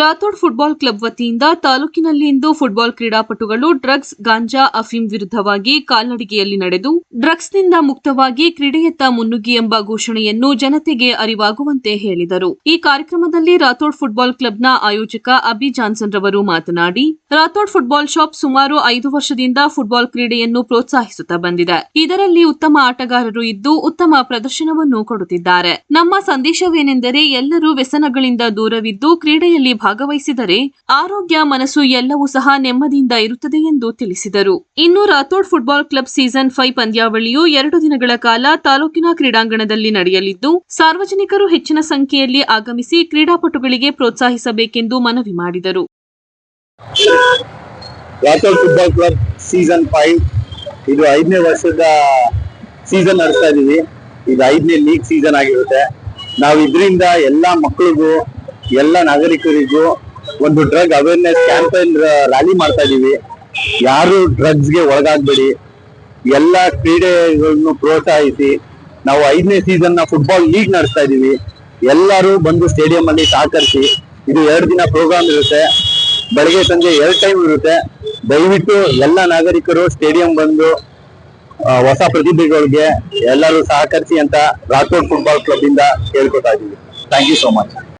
Rathore football club ವತಿಯಿಂದ ತಾಲೂಕಿನಲ್ಲಿ ಇಂದು football ಕ್ರೀಡಾಪಟುಗಳು ಡ್ರಗ್ಸ್, ಗಾಂಜಾ, ಅಫೀಂ ವಿರುದ್ಧವಾಗಿ ಕಾಲ್ನಡಿಗೆಯಲ್ಲಿ ನಡೆದು, ಡ್ರಗ್ಸ್ನಿಂದ ಮುಕ್ತವಾಗಿ ಕ್ರೀಡೆಯತ್ತ ಮುನ್ನುಗ್ಗಿ ಎಂಬ ಘೋಷಣೆಯನ್ನು ಜನತೆಗೆ ಅರಿವಾಗುವಂತೆ ಹೇಳಿದರು. ಈ ಕಾರ್ಯಕ್ರಮದಲ್ಲಿ ರಾಥೋಡ್ ಫುಟ್ಬಾಲ್ ಕ್ಲಬ್ನ ಆಯೋಜಕ ಅಬಿ ಜಾನ್ಸನ್ ರವರು ಮಾತನಾಡಿ, ರಾಥೋಡ್ ಫುಟ್ಬಾಲ್ ಶಾಪ್ ಸುಮಾರು ಐದು ವರ್ಷದಿಂದ ಫುಟ್ಬಾಲ್ ಕ್ರೀಡೆಯನ್ನು ಪ್ರೋತ್ಸಾಹಿಸುತ್ತಾ ಬಂದಿದೆ. ಇದರಲ್ಲಿ ಉತ್ತಮ ಆಟಗಾರರು ಇದ್ದು ಉತ್ತಮ ಪ್ರದರ್ಶನವನ್ನು ಕೊಡುತ್ತಿದ್ದಾರೆ. ನಮ್ಮ ಸಂದೇಶವೇನೆಂದರೆ ಎಲ್ಲರೂ ವ್ಯಸನಗಳಿಂದ ದೂರವಿದ್ದು ಕ್ರೀಡೆಯಲ್ಲಿ ಭಾಗವಹಿಸಿದರೆ ಆರೋಗ್ಯ ಮನಸ್ಸು ಎಲ್ಲವೂ ಸಹ ನೆಮ್ಮದಿಯಿಂದ ಇರುತ್ತದೆ ಎಂದು ತಿಳಿಸಿದರು. ಇನ್ನು Rathod football club season five ಪಂದ್ಯಾವಳಿಯು ಎರಡು ದಿನಗಳ ಕಾಲ ತಾಲೂಕಿನ ಕ್ರೀಡಾಂಗಣದಲ್ಲಿ ನಡೆಯಲಿದ್ದು, ಸಾರ್ವಜನಿಕರು ಹೆಚ್ಚಿನ ಸಂಖ್ಯೆಯಲ್ಲಿ ಆಗಮಿಸಿ ಕ್ರೀಡಾಪಟುಗಳಿಗೆ ಪ್ರೋತ್ಸಾಹಿಸಬೇಕೆಂದು ಮನವಿ ಮಾಡಿದರು. ಫೈವ್ ಇದು ಐದನೇ ವರ್ಷದ ಸೀಸನ್ ನಡೆಸ್ತಾ ಇದೀವಿ. ಇದು ಐದನೇ ಲೀಗ್ ಸೀಸನ್ ಆಗಿರುತ್ತೆ. ನಾವು ಇದರಿಂದ ಎಲ್ಲ ಮಕ್ಕಳಿಗೂ ಎಲ್ಲ ನಾಗರಿಕರಿಗೂ ಒಂದು ಡ್ರಗ್ ಅವೇರ್ನೆಸ್ ಕ್ಯಾಂಪೇನ್ ರ್ಯಾಲಿ ಮಾಡ್ತಾ ಇದೀವಿ. ಯಾರು ಡ್ರಗ್ಸ್ಗೆ ಒಳಗಾಗ್ಬೇಡಿ. ಎಲ್ಲ ಕ್ರೀಡೆಗಳನ್ನು ಪ್ರೋತ್ಸಾಹಿಸಿ. ನಾವು ಐದನೇ ಸೀಸನ್ನ ಫುಟ್ಬಾಲ್ ಲೀಗ್ ನಡೆಸ್ತಾ ಇದೀವಿ. ಎಲ್ಲರೂ ಬಂದು ಸ್ಟೇಡಿಯಂ ಅಲ್ಲಿ ಸಹಕರಿಸಿ. ಇದು ಎರಡು ದಿನ ಪ್ರೋಗ್ರಾಮ್ ಇರುತ್ತೆ. ಬೆಳಗ್ಗೆ ಸಂಜೆ ಎರಡು ಟೈಮ್ ಇರುತ್ತೆ. ದಯವಿಟ್ಟು ಎಲ್ಲ ನಾಗರಿಕರು ಸ್ಟೇಡಿಯಂ ಬಂದು ಹೊಸ ಪ್ರತಿಭೆಗಳಿಗೆ ಎಲ್ಲರೂ ಸಹಕರಿಸಿ ಅಂತ ರಾಥೋಡ್ ಫುಟ್ಬಾಲ್ ಕ್ಲಬ್ ಇಂದ ಕೇಳ್ಕೊತಾ ಇದೀವಿ. Thank you so much